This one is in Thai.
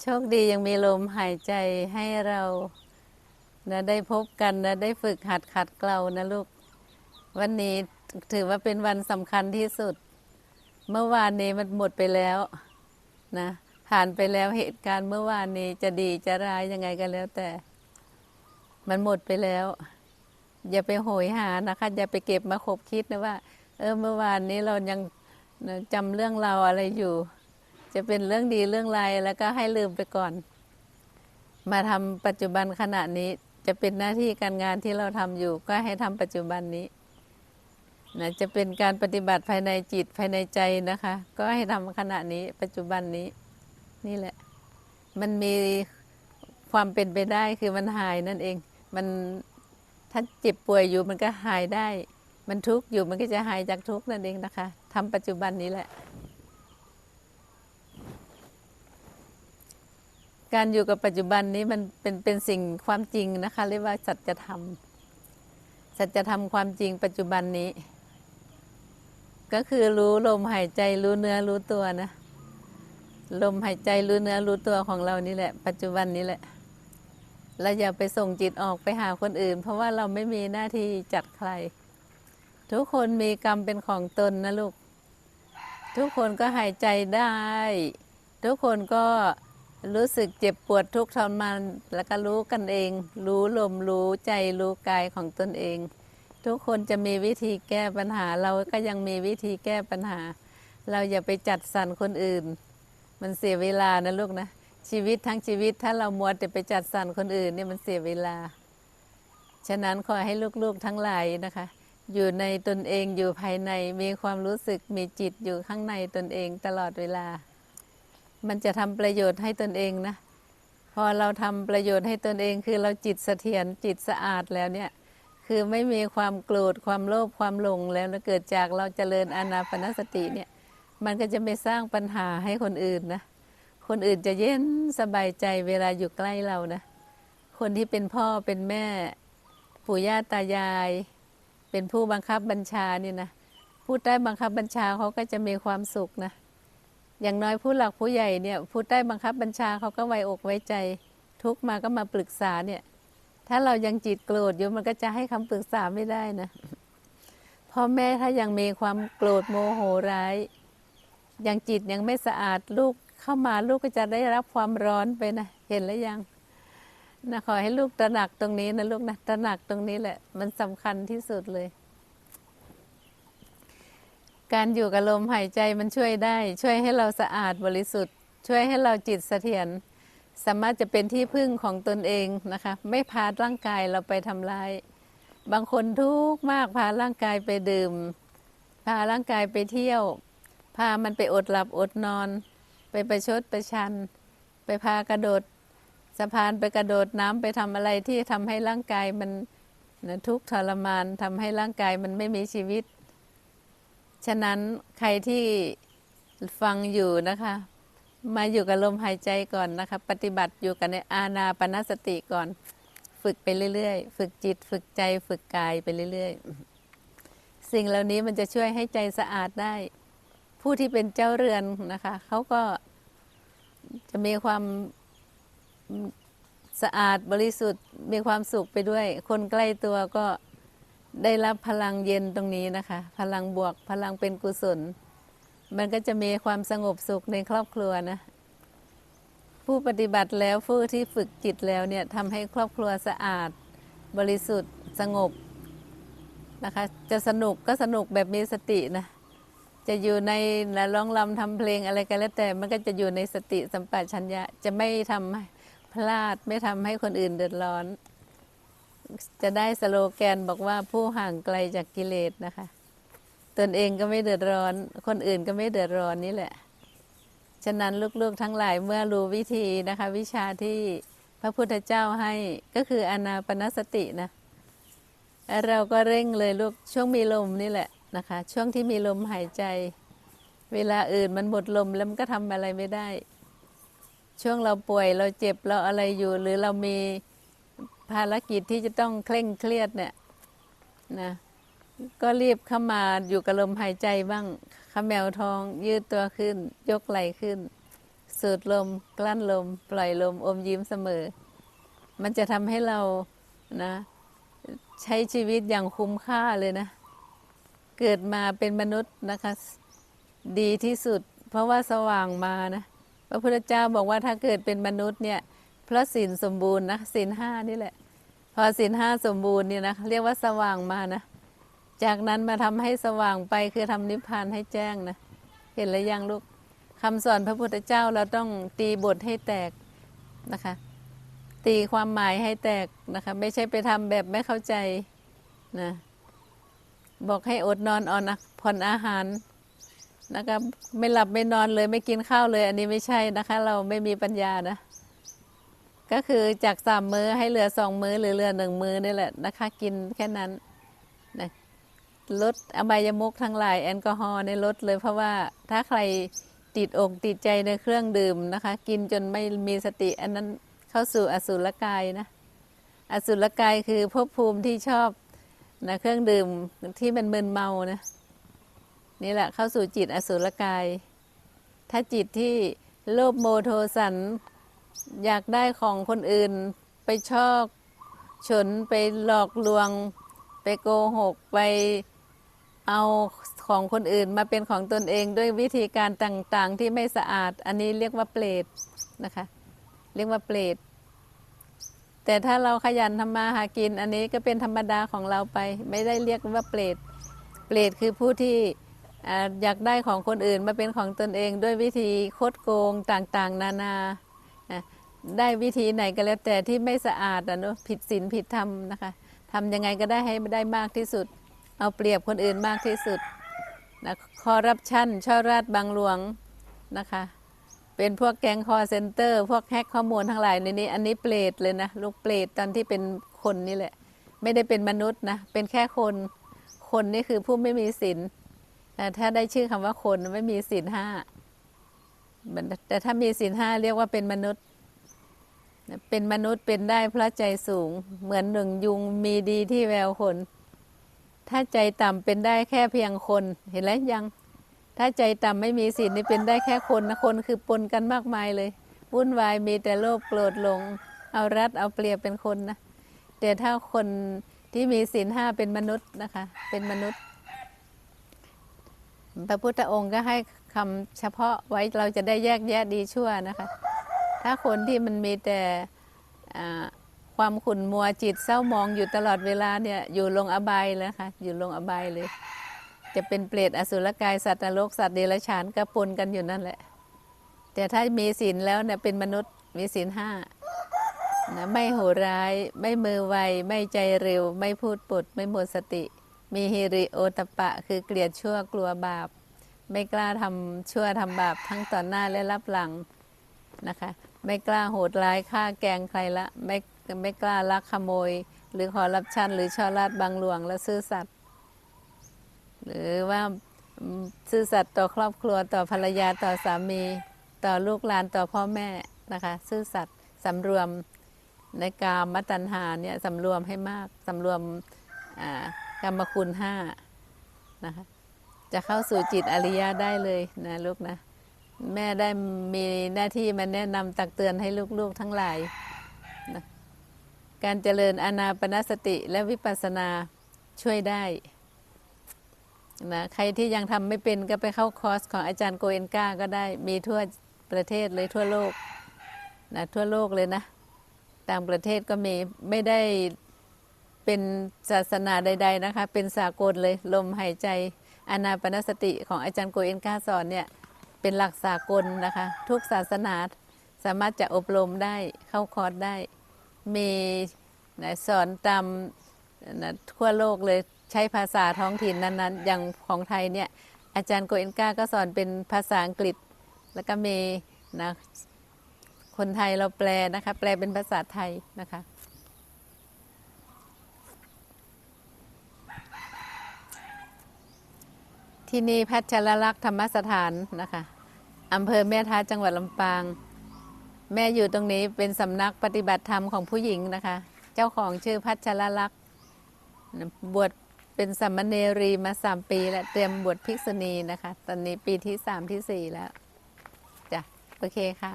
โชคดียังมีลมหายใจให้เรานะได้พบกันนะได้ฝึกหัดขัดเกลานะลูก วันนี้ถือว่าเป็นวันสำคัญที่สุด เมื่อวานนี้มันหมดไปแล้วนะผ่านไปแล้วเหตุการณ์เมื่อวานนี้จะดีจะร้ายยังไงก็แล้วแต่ มันหมดไปแล้ว อย่าไปโหยหานะคะอย่าไปเก็บมาคบคิดนะว่า เออเมื่อวานนี้เรายังจำเรื่องเราอะไรอยู่ จะเป็นเรื่องดีเรื่องไรายแล้วก็ให้ลืมไปก่อน มาทำปัจจุบันขณะนี้จะเป็นหน้าที่การงานที่เราทำอยู่ก็ให้ทำปัจจุบันนี้นะจะเป็นการปฏิบัติภายในจิตภายในใจนะคะ ก็ให้ทำขณะนี้ปัจจุบันนี้ นี่แหละ มันมีความเป็นไปได้คือมันหายนั่นเอง มันถ้าเจ็บป่วยอยู่มันก็หายได้ มันทุกข์อยู่มันก็จะหายจากทุกข์นั่นเองนะคะทำปัจจุบันนี้แหละ การอยู่กับปัจจุบันนี้มันเป็นเป็นสิ่งความจริงนะคะ เรียกว่าสัจธรรมสัจธรรมความจริงปัจจุบันนี้ ก็คือรู้ลมหายใจรู้เนื้อรู้ตัวนะ ลมหายใจรู้เนื้อรู้ตัวของเรานี่แหละ ปัจจุบันนี้แหละเราอย่าไปส่งจิตออกไปหาคนอื่น เพราะว่าเราไม่มีหน้าที่จัดใคร ทุกคนมีกรรมเป็นของตนนะลูก ทุกคนก็หายใจได้ ทุกคนก็ รู้สึกเจ็บปวดทุกข์ทรมานแล้วก็รู้กันเอง รู้ลมรู้ใจรู้กายของตนเอง ทุกคนจะมีวิธีแก้ปัญหา เราก็ยังมีวิธีแก้ปัญหา เราอย่าไปจัดสรรคนอื่น มันเสียเวลานะลูกนะ ชีวิตทั้งชีวิตถ้าเรามัวแต่ไปจัดสรรคนอื่นเนี่ยมันเสียเวลา ฉะนั้นขอให้ลูกๆทั้งหลายนะคะ อยู่ในตนเองอยู่ภายในมีความรู้สึกมีจิตอยู่ข้างในตนเองตลอดเวลา มันจะทำประโยชน์ให้ตนเองนะ พอเราทำประโยชน์ให้ตนเอง คือเราจิตเสถียรจิตสะอาดแล้วเนี่ย คือไม่มีความโกรธความโลภความหลงแล้วเกิดจากเราเจริญอานาปนสติเนี่ย มันก็จะไม่สร้างปัญหาให้คนอื่นนะ คนอื่นจะเย็นสบายใจเวลาอยู่ใกล้เรานะ คนที่เป็นพ่อเป็นแม่ปู่ย่าตายาย เป็นผู้บังคับบัญชานี่นะผู้ใต้บังคับบัญชาเขาก็จะมีความสุขนะ อย่างน้อยผู้หลักผู้ใหญ่เนี่ยผู้ใต้บังคับบัญชาเขาก็ไว้อกไว้ใจ ทุกมาก็มาปรึกษาเนี่ย ถ้าเรายังจิตโกรธอยู่มันก็จะให้คำปรึกษาไม่ได้นะพ่อแม่ถ้ายังมีความโกรธโมโหร้าย ยังจิตยังไม่สะอาดลูกเข้ามาลูกก็จะได้รับความร้อนไปนะเห็นแล้วยังนะขอให้ลูกตระหนักตรงนี้นะลูกนะตระหนักตรงนี้แหละ มันสำคัญที่สุดเลย การอยู่กับลมหายใจมันช่วยได้ ช่วยให้เราสะอาดบริสุทธิ์ ช่วยให้เราจิตเสถียรสามารถจะเป็นที่พึ่งของตนเองนะคะ ไม่พาร่างกายเราไปทำลาย บางคนทุกข์มากพาร่างกายไปดื่ม พาร่างกายไปเที่ยว พามันไปอดหลับอดนอน ไปประชดประชัน ไปพากระโดดสะพานไปกระโดดน้ำไปทำอะไรที่ทำให้ร่างกายมันนะทุกข์ทรมานทำให้ร่างกายมันไม่มีชีวิต ฉะนั้นใครที่ฟังอยู่นะคะ มาอยู่กับลมหายใจก่อนนะคะ ปฏิบัติอยู่กับในอาณาปณสติก่อน ฝึกไปเรื่อยๆ ฝึกจิต ฝึกใจ ฝึกกายไปเรื่อยๆ สิ่งเหล่านี้มันจะช่วยให้ใจสะอาดได้ ผู้ที่เป็นเจ้าเรือนนะคะ เขาก็จะมีความสะอาดบริสุทธิ์มีความสุขไปด้วย คนใกล้ตัวก็ ได้รับพลังเย็นตรงนี้นะคะ พลังบวกพลังเป็นกุศล มันก็จะมีความสงบสุขในครอบครัวนะ ผู้ปฏิบัติแล้วผู้ที่ฝึกจิตแล้วเนี่ยทำให้ครอบครัวสะอาด บริสุทธิ์สงบนะคะ จะสนุกก็สนุกแบบมีสตินะ จะอยู่ในร้องรำทำเพลงอะไรก็แล้วแต่มันก็จะอยู่ในสติสัมปชัญญะจะไม่ทำพลาดไม่ทำให้คนอื่นเดือดร้อน จะได้สโลแกนบอกว่าผู้ห่างไกลจากกิเลสนะคะ ตนเองก็ไม่เดือดร้อน คนอื่นก็ไม่เดือดร้อนนี่แหละ ฉะนั้นลูกๆทั้งหลายเมื่อรู้วิธีนะคะ วิชาที่พระพุทธเจ้าให้ก็คืออนาปนสตินะแล้วเราก็เร่งเลยลูกช่วงมีลมนี่แหละนะคะ ช่วงที่มีลมหายใจ เวลาอื่นมันหมดลมแล้วมันก็ทำอะไรไม่ได้ ช่วงเราป่วยเราเจ็บเราอะไรอยู่หรือเรามี ภารกิจที่จะต้องเคร่งเครียดเนี่ยนะก็รีบเข้ามาอยู่กับลมหายใจบ้างขมแมวทองยืดตัวขึ้น ยกไหล่ขึ้น สูดลม กลั้นลม ปล่อยลมอมยิ้มเสมอ มันจะทำให้เรานะ ใช้ชีวิตอย่างคุ้มค่าเลยนะ เกิดมาเป็นมนุษย์นะคะ ดีที่สุด เพราะว่าสว่างมานะพระพุทธเจ้าบอกว่าถ้าเกิดเป็นมนุษย์เนี่ย พราะศีลสมบูรณ์นะศีลห้านี่แหละ พอศีลห้าสมบูรณ์เนี่ยนะเรียกว่าสว่างมานะ จากนั้นมาทำให้สว่างไปคือทำนิพพานให้แจ้งนะ เห็นแล้วยังลูกคำสอนพระพุทธเจ้าเราต้องตีบทให้แตกนะคะ ตีความหมายให้แตกนะคะ ไม่ใช่ไปทำแบบไม่เข้าใจนะบอกให้อดนอนอ่อนนะผ่อนอาหารนะคะไม่หลับไม่นอนเลยไม่กินข้าวเลย อันนี้ไม่ใช่นะคะ เราไม่มีปัญญานะ ก็คือจากสามมื้อให้เหลือสองมื้อหรือเหลือหนึ่งมื้อนี่แหละนะคะ กินแค่นั้นนะลดอบายมุกทั้งหลายแอลกอฮอล์ในลดเลยเพราะว่าถ้าใครติดอกติดใจในเครื่องดื่มนะคะ กินจนไม่มีสติ อันนั้นเข้าสู่อสุรกายนะอสุรกายคือภพภูมิที่ชอบนะเครื่องดื่มที่มันมึนเมานะนี่แหละเข้าสู่จิตอสุรกาย ถ้าจิตที่โลภโมโทสัน อยากได้ของคนอื่นไปชอกฉนไปหลอกลวง ไปโกหกไปเอาของคนอื่นมาเป็นของตนเองด้วยวิธีการต่างๆ ที่ไม่สะอาด อันนี้เรียกว่าเปรตนะคะ เรียกว่าเปรตแต่ถ้าเราขยันทำมาหากิน อันนี้ก็เป็นธรรมดาของเราไป ไม่ได้เรียกว่าเปรตเปรตคือผู้ที่อยากได้ของคนอื่นมาเป็นของตนเองด้วยวิธีคดโกงต่างๆ นานาอะ ได้วิธีไหนก็แล้วแต่ที่ไม่สะอาดอะเนอะผิดศีลผิดธรรมนะคะทำยังไงก็ได้ให้ได้มากที่สุด เอาเปรียบคนอื่นมากที่สุดนะคอร์รัปชันช่อราดบังหลวงนะคะ เป็นพวกแก๊งคอเซ็นเตอร์ พวกแฮกข้อมูลทั้งหลายในนี้ อันนี้เปรตเลยนะลูกเปรตตอนที่เป็นคนนี่แหละ ไม่ได้เป็นมนุษย์นะเป็นแค่คนคนนี่คือผู้ไม่มีศีลแต่ถ้าได้ชื่อคำว่าคนไม่มีศีลห้าแต่ถ้ามีศีลห้าเรียกว่าเป็นมนุษย์ เป็นมนุษย์เป็นได้พระใจสูง เหมือนหนึ่งยุงมีดีที่แววคน ถ้าใจต่ำเป็นได้แค่เพียงคนเห็นแล้วยัง ถ้าใจต่ำไม่มีศีลนี่เป็นได้แค่คนนะคนคือปนกันมากมายเลยวุ่นวายมีแต่โลภโกรธหลง เอารัดเอาเปรียบเป็นคนนะแต่ถ้าคนที่มีศีลห้าเป็นมนุษย์นะคะ เป็นมนุษย์ พระพุทธองค์ก็ให้คำเฉพาะไว้เราจะได้แยกแยะดีชั่วนะคะ ถ้าคนที่มันมีแต่ความขุ่นมัวจิตเศร้ามองอยู่ตลอดเวลาเนี่ยอยู่ลงอบายเลยค่ะอยู่ลงอบายเลย จะเป็นเปรตอสุรกายสัตว์นรกสัตว์เดรัจฉานก็ปนกันอยู่นั่นแหละ แต่ถ้ามีศีลแล้วเนี่ยเป็นมนุษย์มีศีลห้านะไม่โหร้าย ไม่มือไว ไม่ใจเร็ว ไม่พูดปด ไม่หมดสติ มีฮิริโอตปปะคือเกลียดชั่วกลัวบาป ไม่กล้าทำชั่วทำบาปทั้งต่อหน้าและรับหลังนะคะ ไม่กล้าโหดร้ายฆ่าแกงใครละ ไม่ไม่กล้าลักขโมย หรือขอรับชันหรือช่อราดบังหลวงและซื่อสัตย์หรือว่าซื่อสัตย์ต่อครอบครัวต่อภรรยาต่อสามี ต่อลูกหลานต่อพ่อแม่นะคะ ซื่อสัตย์สำรวมในกามตัณหาเนี่ยสำรวมให้มากสำรวมกรรมคุณห้านะคะจะเข้าสู่จิตอริยะได้เลยนะลูกนะ แม่ได้มีหน้าที่มาแนะนำตักเตือนให้ลูกๆทั้งหลายนะการเจริญอานาปนสติและวิปัสสนาช่วยได้นะใครที่ยังทำไม่เป็นก็ไปเข้าคอร์สของอาจารย์โกเอนกาก็ได้มีทั่วประเทศเลยทั่วโลกนะทั่วโลกเลยนะต่างประเทศก็มีไม่ได้เป็นศาสนาใด ๆนะคะ เป็นสากลเลยลมหายใจอานาปนสติของอาจารย์โกเอนกาสอนเนี่ย เป็นหลักสากลนะคะ ทุกศาสนาสามารถจะอบรมได้เข้าคอร์สได้ มีนะสอนตามนะทั่วโลกเลยใช้ภาษาท้องถิ่นนั้นๆ อย่างของไทยเนี่ยอาจารย์โกเอนกาก็สอนเป็นภาษาอังกฤษ แล้วก็มีนะคนไทยเราแปลนะคะ แปลเป็นภาษาไทยนะคะ ที่นี่พัชรลักษณ์ธรรมสถานนะคะอำเภอแม่ท้าจังหวัดลำปาง แม่อยู่ตรงนี้เป็นสำนักปฏิบัติธรรมของผู้หญิงนะคะ เจ้าของชื่อพัชรลักษณ์บวชเป็นสัมมเนรีมาสามปีแล้วเตรียมบวชภิกษุณีนะคะ ตอนนี้ปีที่สามที่สี่แล้วจ้ะโอเคค่ะ